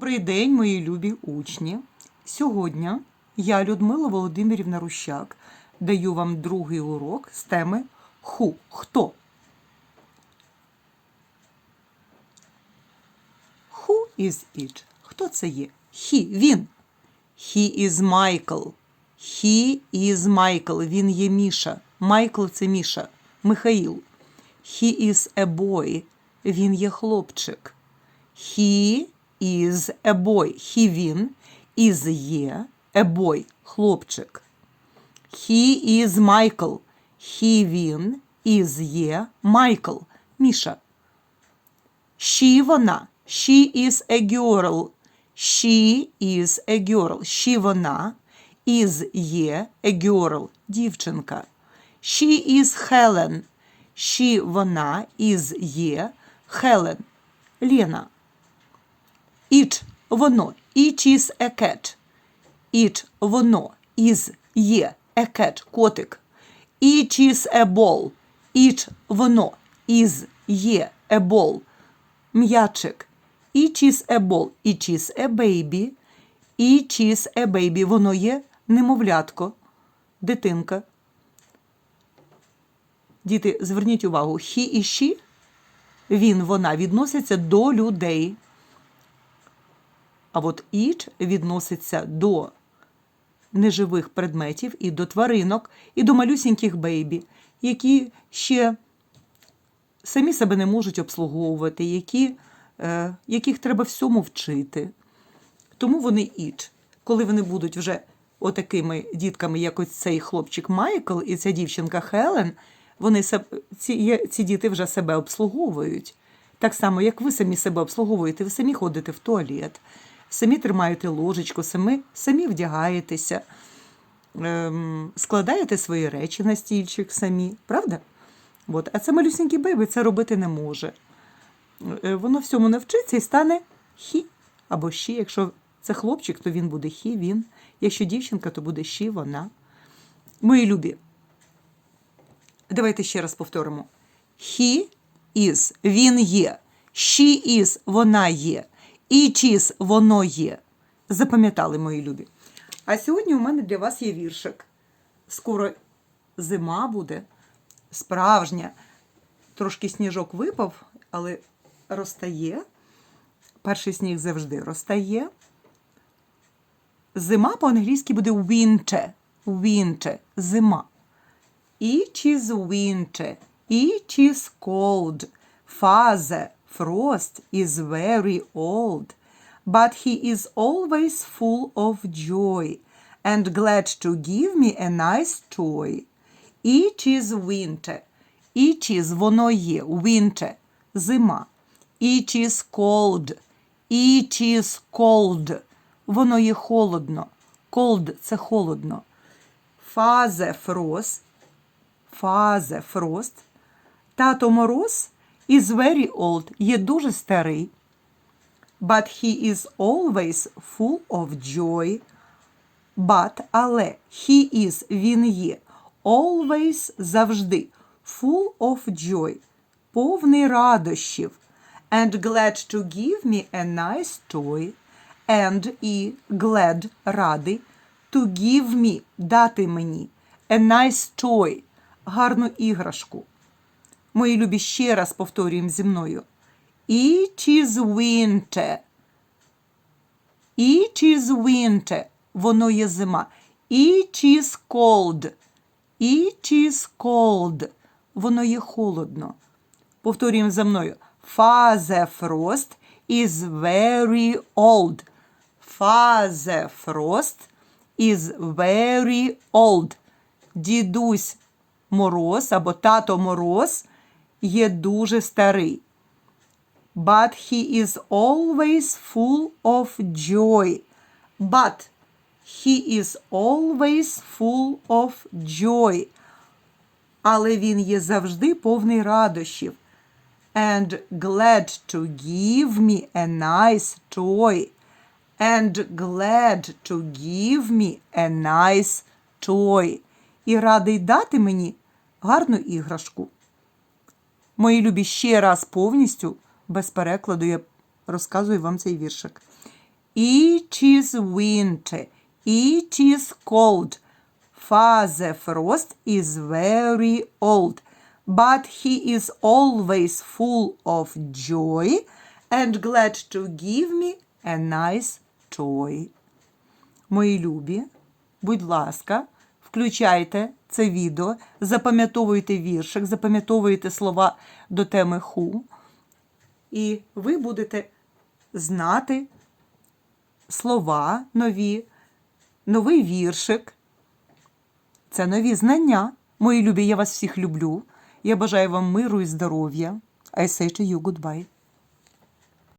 Добрий день, мої любі учні. Сьогодні я, Людмила Володимирівна Рущак, даю вам другий урок з теми Ху. Хто? Who is it? Хто це є? He. Він. He is Michael. He is Michael. Він є Міша. Майкл це Міша. Михаїл. He is a boy. Він є хлопчик. He is a boy. He він. Is є. A boy. Хлопчик. He is Michael. He він. Is є. Майкл. Міша. She вона. She is a girl. She is a girl. She вона. Is є a girl. Дівчинка. She is Helen. She вона. Is є Helen. Лена. It воно. It is a cat. Воно. Is є cat. Котик. It is a ball. Воно. Is є a. М'ячик. It is a ball. It is a baby. It is a. Воно є немовлятко. Дитинка. Діти, зверніть увагу, he і she, він, вона відносяться до людей. А от it відноситься до неживих предметів і до тваринок, і до малюсіньких бейбі, які ще самі себе не можуть обслуговувати, які, е, яких треба всьому вчити. Тому вони it. Коли вони будуть вже отакими дітками, як ось цей хлопчик Майкл і ця дівчинка Хелен, вони ці, ці діти вже себе обслуговують. Так само, як ви самі себе обслуговуєте, ви самі ходите в туалет, самі тримаєте ложечку, самі, самі вдягаєтеся, ем, складаєте свої речі на стільчик самі, правда? От. А це малюсінький бейбі це робити не може. Е, Воно всьому навчиться і стане хі або щі. Якщо це хлопчик, то він буде хі, він. Якщо дівчинка, то буде щі, вона. Мої любі. Давайте ще раз повторимо. He is – він є. She is – вона є. It is – воно є. Запам'ятали, мої любі. А сьогодні у мене для вас є віршик. Скоро зима буде, справжня. Трошки сніжок випав, але розтає. Перший сніг завжди розтає. Зима по-англійськи буде winter. Winter. Зима. It is winter. It is cold. Father Frost is very old. But he is always full of joy and glad to give me a nice toy. It is winter. It is воно є. Winter. Зима. It is cold. It is cold. Воно є холодно. Cold – це холодно. Father Frost Фазе Фрост. Тато Мороз is very old, є дуже старий. But he is always full of joy. But, але, he is, він є. Always, завжди. Full of joy. Повний радощів. And glad to give me a nice toy. And і glad, радий. To give me, дати мені. A nice toy гарну іграшку. Мої любі, ще раз повторюємо зі мною. It is winter. It is winter. Воно є зима. It is cold. It is cold. Воно є холодно. Повторюємо за мною. Father Frost is very old. Father Frost is very old. Дідусь Мороз або тато Мороз є дуже старий. But he is always full of joy. But he is always full of joy. Але він є завжди повний радощів. And glad to give me a nice toy. And glad to give me a nice toy. І радий дати мені гарну іграшку. Мої любі, ще раз повністю, без перекладу, я розказую вам цей віршик. It is winter. It is cold. Father Frost is very old, but he is always full of joy and glad to give me a nice toy. Мої любі, будь ласка, включайте це відео, запам'ятовуйте віршик, запам'ятовуйте слова до теми ху, і ви будете знати слова нові, новий віршик. Це нові знання. Мої любі, я вас всіх люблю. Я бажаю вам миру і здоров'я. I say to you goodbye.